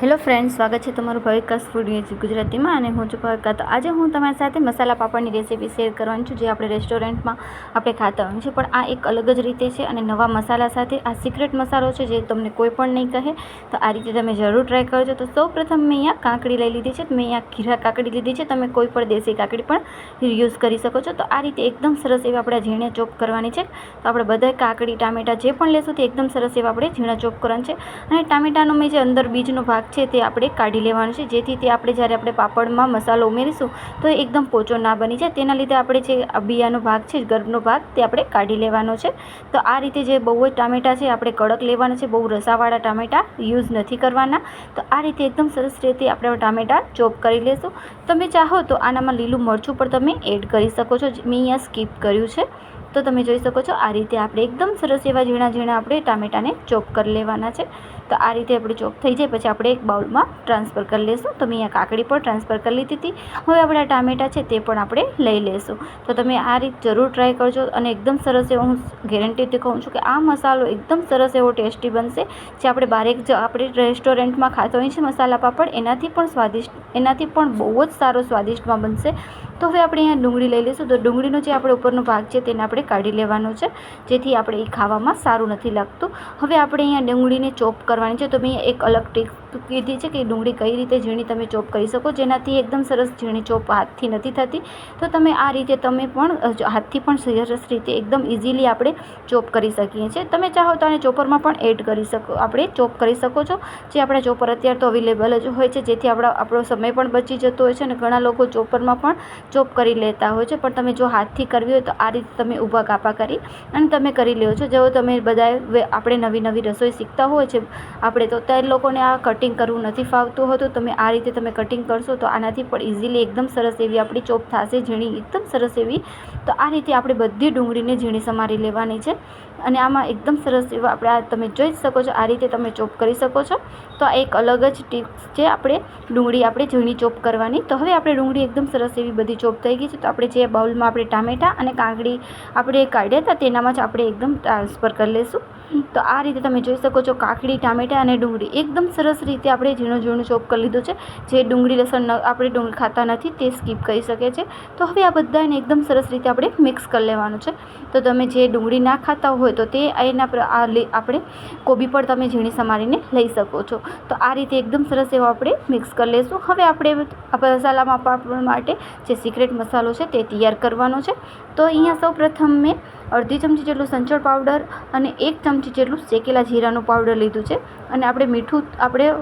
Hello friend સ્વાગત છે તમારું ભવિકાસ ફૂડ ન્યૂઝ ગુજરાતીમાં અને હું છું ભવિકા. તો આજે હું તમારી સાથે મસાલા પાપડની રેસીપી શેર કરવાની છું જે આપણે રેસ્ટોરન્ટમાં આપણે ખાતા હોઈએ છીએ. પણ આ એક અલગ જ રીતે છે અને નવા મસાલા સાથે આ સિક્રેટ મસાલો છે જે તમને કોઈ પણ નહીં કહે. તો આ રીતે તમે જરૂર ટ્રાય કરજો. તો સૌ પ્રથમ મેં અહીંયા કાકડી લઈ લીધી છે. મેં અહીંયા ખીરા કાકડી લીધી છે. તમે કોઈ પણ દેશી કાકડી પણ યુઝ કરી શકો છો. તો આ રીતે એકદમ સરસ એવી આપણે ઝીણે ચોપ કરવાની છે. તો આપણે બધા કાકડી, ટામેટાં જે પણ લેશું તે એકદમ સરસ એવા આપણે ઝીણા ચોપ કરવાનું છે. અને ટામેટાનો મેં જે અંદર બીજનો ભાગ છે તે આપણે કાઢી લેવાનું છે. જેથી તે આપણે જ્યારે આપણે પાપડમાં મસાલો ઉમેરીશું, તો એકદમ પોચો ના બની જાય. તેના લીધે આપણે જે બિયાનો ભાગ છે ગર્ભનો ભાગ, તે આપણે કાઢી લેવાનો છે. તો આ રીતે જે બહુ જ ટામેટાં છે, આપણે કડક લેવાના છે. બહુ રસાવાળા ટામેટાં યુઝ નથી કરવાના. તો આ રીતે એકદમ સરસ રીતે આપણે ટામેટાં ચોપ કરી લેશું. તમે ચાહો તો આનામાં લીલું મરચું પણ તમે એડ કરી શકો છો. મેં અહીંયા સ્કીપ કર્યું છે. તો તમે જોઈ શકો છો, આ રીતે આપણે એકદમ સરસ એવા ઝીણા ઝીણા આપણે ટામેટાને ચોપ કરી લેવાના છે. તો આ રીતે આપણે ચોપ થઈ જાય, પછી આપણે એક બાઉલમાં ટ્રાન્સફર કરી લઈશું તો મેં અહીંયા કાકડી પણ ટ્રાન્સફર કરી લીધી હતી. હવે આપણે ટામેટા છે તે પણ આપણે લઈ લઈશું તો તમે આ રીત જરૂર ટ્રાય કરજો અને એકદમ સરસ એવો હું ગેરંટીથી કહું છું કે આ મસાલો એકદમ સરસ એવો ટેસ્ટી બનશે. જે આપણે બારેક જ આપણે રેસ્ટોરન્ટમાં ખાતો હોઈએ છીએ મસાલા પાપડ, એનાથી પણ સ્વાદિષ્ટ, એનાથી પણ બહુ જ સારો સ્વાદિષ્ટમાં બનશે. તો હવે આપણે અહીંયા ડુંગળી લઈ લઈશું. તો ડુંગળીનો જે આપણે ઉપરનો ભાગ છે તેને આપણે કાઢી લેવાનો છે. જેથી આપણે એ ખાવામાં સારું નથી લાગતું. હવે આપણે અહીંયા ડુંગળીને ચોપ કરવાની છે. તો મેં એક અલગ ટીક કીધી છે કે ડુંગળી કઈ રીતે ઝીણી તમે ચોપ કરી શકો, જેનાથી એકદમ સરસ ઝીણી ચોપ હાથથી નથી થતી. તો તમે આ રીતે તમે પણ હાથથી પણ સરસ રીતે એકદમ ઇઝીલી આપણે ચોપ કરી શકીએ છીએ. તમે ચાહો તો આને ચોપરમાં પણ એડ કરી શકો, આપણે ચોપ કરી શકો છો. જે આપણા ચોપર અત્યારે તો અવેલેબલ જ હોય છે, જેથી આપણા, આપણો સમય પણ બચી જતો હોય છે અને ઘણા લોકો ચોપરમાં પણ ચોપ કરી લેતા હોય છે. પણ તમે જો હાથથી કરવી હોય તો આ રીતે તમે ઊભા કાપા કરી અને તમે કરી લ્યો છો. જો તમે બધા આપણે નવી નવી રસોઈ શીખતા હોય છે, આપણે તો ત્યારે લોકોને આ કટિંગ કરવું નથી ફાવતું હતું, તમે આ રીતે તમે કટિંગ કરશો તો આનાથી પણ ઇઝીલી એકદમ સરસ એવી આપણી ચોપ થશે, ઝીણી, એકદમ સરસ એવી. તો આ રીતે આપણે બધી ડુંગળીને ઝીણી સમારી લેવાની છે. અને આમાં એકદમ સરસ એવા આપણે આ તમે જોઈ શકો છો, આ રીતે તમે ચોપ કરી શકો છો. તો આ એક અલગ જ ટિપ્સ છે આપણે ડુંગળી આપણે ઝીણી ચોપ કરવાની. તો હવે આપણે ડુંગળી એકદમ સરસ એવી બધી ચોપ થઈ ગઈ છે. તો આપણે જે બાઉલમાં આપણે ટામેટાં અને કાંકડી આપણે કાઢ્યા હતા, તેનામાં જ આપણે એકદમ ટ્રાન્સફર કરી લઈશું. તો આ રીતે તમે જોઈ શકો છો કાકડી, ટામેટા અને ડુંગળી. એકદમ સરસ રીતે આપણે ઝીણું ઝીણું ચોપ કરી લીધું છે. જે ડુંગળી લસણ આપણે ડુંગળી ખાતા નથી તે સ્કીપ કરી શકે છે. તો હવે આ બધાને એકદમ સરસ રીતે આપણે મિક્સ કરી લેવાનું છે. તો તમે જે ડુંગળી ના ખાતા હોય તો તે એના આપણે કોબી પણ તમે ઝીણી સમારીને લઈ શકો છો. તો આ રીતે એકદમ સરસ એવો આપણે મિક્સ કરી લઈશું હવે આપણે મસાલામાં પાપડ માટે જે સિક્રેટ મસાલો છે તે તૈયાર કરવાનો છે. તો અહીંયા સૌ પ્રથમ મેં અડધી ચમચી જેટલું સંચળ પાવડર અને એક ચમચી જેટલું શેકેલા જીરાનું પાવડર લીધું છે અને આપણે મીઠું આપણે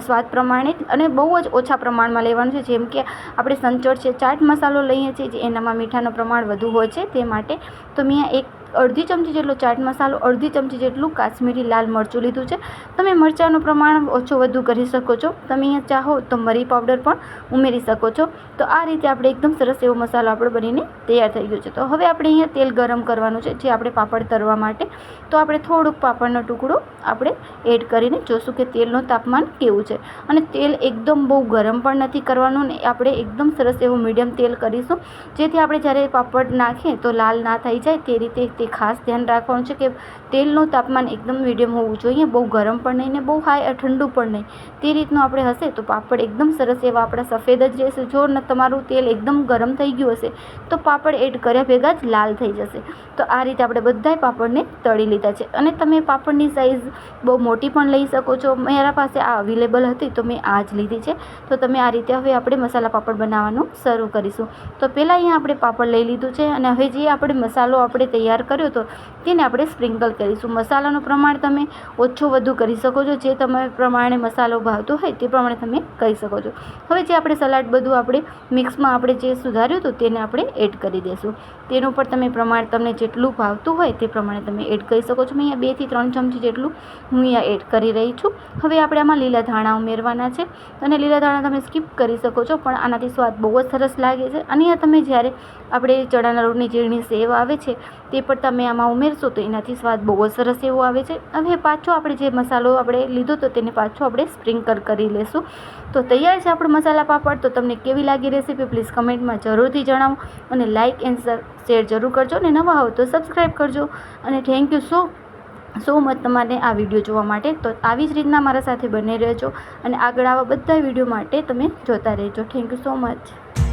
સ્વાદ પ્રમાણે અને બહુ જ ઓછા પ્રમાણમાં લેવાનું છે. જેમ કે આપણે સંચોર છે, ચાટ મસાલો લઈએ છીએ જે એનામાં મીઠાનું પ્રમાણ વધુ હોય છે તે માટે. તો મેં એક અડધી ચમચી જેટલો ચાટ મસાલો, અડધી ચમચી જેટલું કાશ્મીરી લાલ મરચું લીધું છે. તમે મરચાંનું પ્રમાણ ઓછું વધુ કરી શકો છો. તમે અહીંયા ચાહો તો મરી પાવડર પણ ઉમેરી શકો છો. તો આ રીતે આપણે એકદમ સરસ એવો મસાલો આપણો બનીને તૈયાર થઈ ગયો છે. તો હવે આપણે અહીંયા તેલ ગરમ કરવાનું છે, જે આપણે પાપડ તરવા માટે. તો આપણે થોડુંક પાપડનો ટુકડો આપણે એડ કરીને જોશું કે તેલનું તાપમાન કેવું છે. અને તેલ એકદમ બહુ ગરમ પણ નથી કરવાનું ને આપણે એકદમ સરસ એવું મીડિયમ તેલ કરીશું. જેથી આપણે જ્યારે પાપડ નાખીએ તો લાલ ના થઈ જાય. તે રીતે ખાસ ધ્યાન રાખવાનું છે કે તેલનું તાપમાન એકદમ મીડિયમ હોવું જોઈએ. બહુ ગરમ પણ નહીં ને બહુ હાઈ ઠંડુ પણ નહીં. તે રીતનું આપણે હશે તો પાપડ એકદમ સરસ એવા આપણા સફેદ જ રહેશે. જો તમારું તેલ એકદમ ગરમ થઈ ગયું હશે તો પાપડ એડ કર્યા ભેગા જ લાલ થઈ જશે. તો આ રીતે આપણે બધાય પાપડને તળી લીધા છે. અને તમે પાપડની સાઇઝ બહુ મોટી પણ લઈ શકો છો. મારા પાસે આ અવેલેબલ હતી તો મેં આ જ લીધી છે. તો તમે આ રીતે હવે આપણે મસાલા પાપડ બનાવવાનું શરૂ કરીશું. તો પહેલાં અહીંયા આપણે પાપડ લઈ લીધું છે અને હવે જે આપણે મસાલો આપણે તૈયાર કર્યો હતો તેને આપણે સ્પ્રિંકલ કરીશું. મસાલાનું પ્રમાણ તમે ઓછું વધુ કરી શકો છો. જે તમે પ્રમાણે મસાલો ભાવતો હોય તે પ્રમાણે તમે કરી શકો છો. હવે જે આપણે સલાડ બધું આપણે મિક્સમાં આપણે જે સુધાર્યું હતું તેને આપણે એડ કરી દઈશું તેનું પણ તમે પ્રમાણ તમને જેટલું ભાવતું હોય તે પ્રમાણે તમે એડ કરી શકો છો. મેં અહીંયા બેથી ત્રણ ચમચી જેટલું હું અહીંયા એડ કરી રહી છું. હવે આપણે આમાં લીલા ધાણા ઉમેરવાના છે અને લીલા ધાણા તમે સ્કીપ કરી શકો છો, પણ આનાથી સ્વાદ બહુ જ સરસ લાગે છે. અને અહીંયા તમે જ્યારે આપણે ચણાના રોડની ઝીણી સેવ આવે છે તે પણ તમે આમાં ઉમેરશો તો એનાથી સ્વાદ બહુ જ સરસ એવો આવે છે. હવે પાછો આપણે જે મસાલો આપણે લીધો તો તેને પાછો આપણે સ્પ્રિંકલ કરી લેશું. તો તૈયાર છે આપણો મસાલા પાપડ. તો તમને કેવી લાગી રેસીપી પ્લીઝ કમેન્ટમાં જરૂરથી જણાવો અને લાઇક એન્ડ શેર જરૂર કરજો અને નવા હો તો સબસ્ક્રાઈબ કરજો. અને thank you so so much તમારે આ વીડિયો જોવા માટે. તો આવી જ રીતના મારા સાથે બને રહેજો અને આગળ આવા બધા વીડિયો માટે તમે જોતા રહેજો. Thank you so much.